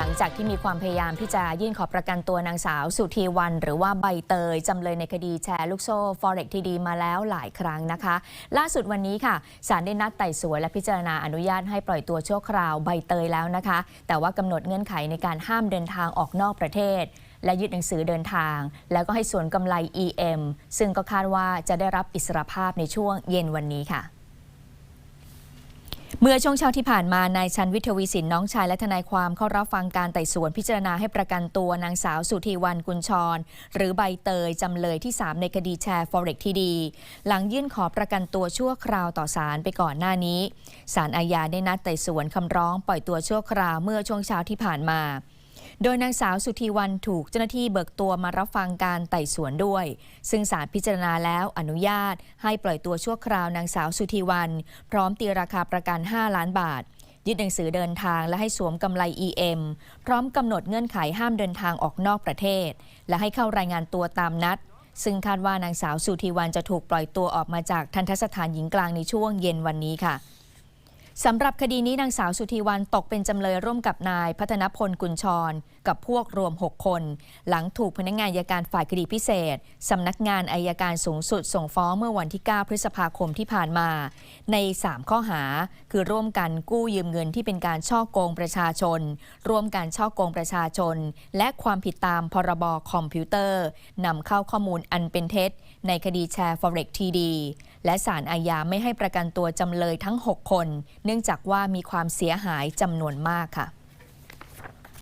หลังจากที่มีความพยายามที่จะยื่นขอประกันตัวนางสาวสุธีวัน หรือว่าใบเตยจำเลยในคดีแชร์ลูกโซ่ Forex ทีดีมาแล้วหลายครั้งนะคะ ล่าสุดวันนี้ค่ะศาลได้นัดไต่สวนและพิจารณาอนุญาตให้ปล่อยตัวชั่วคราวใบเตยแล้วนะคะ แต่ว่ากำหนดเงื่อนไขในการห้ามเดินทางออกนอกประเทศ และยึดหนังสือเดินทาง แล้วก็ให้ส่วนกำไร EM ซึ่งก็คาดว่าจะได้รับอิสรภาพในช่วงเย็นวันนี้ค่ะ เมื่อช่วงเช้าที่ผ่านมานายชันวิทวีสินน้องชายและทนายความเข้ารับฟังการไต่สวนพิจารณาให้ประกันตัวนางสาวสุธีวันกุลชร หรือใบเตยจำเลยที่ 3 ในคดีแชร์ฟอเร็กทีดี หลังยื่นขอประกันตัวชั่วคราวต่อศาลไปก่อนหน้านี้ศาลอาญาได้นัดไต่สวนคำร้องปล่อยตัวชั่วคราวเมื่อช่วงเช้าที่ผ่านมา โดยนางสาวสุธีวันถูกเจ้าหน้าที่เบิกตัวมารับฟังการไต่สวนด้วย ซึ่งศาลพิจารณาแล้วอนุญาต ให้ปล่อยตัวชั่วคราวนางสาวสุธีวัน พร้อมตีราคาประกัน 5 ล้านบาท ยึดหนังสือเดินทางและให้สวมกำไร EM พร้อมกำหนดเงื่อนไขห้ามเดินทางออกนอกประเทศ และให้เข้ารายงานตัวตามนัดซึ่งคาดว่านางสาวสุธีวันจะถูกปล่อยตัวออกมาจากทันทสถานหญิงกลางในช่วงเย็นวันนี้ค่ะ สำหรับคดีนี้นางสาวสุธีวันตกเป็นจำเลยร่วมกับนายพัฒนพลกุลชร กับพวกรวม 6 คน หลังถูกพนักงานอัยการฝ่ายคดีพิเศษ สำนักงานอายการสูงสุดส่งฟ้องเมื่อวันที่ 9 พฤษภาคมที่ผ่านมา ใน 3 ข้อหา คือร่วมกันกู้ยืมเงินที่เป็นการช่อโกงประชาชน ร่วมกันช่อโกงประชาชน และความผิดตามพรบคอมพิวเตอร์นำเข้าข้อมูลอันเป็นเท็จ ในคดีแชร์ Forex TD และศาลอาญาไม่ให้ประกันตัวจำเลยทั้ง 6 คน เนื่องจากว่ามีความเสียหายจำนวนมากค่ะ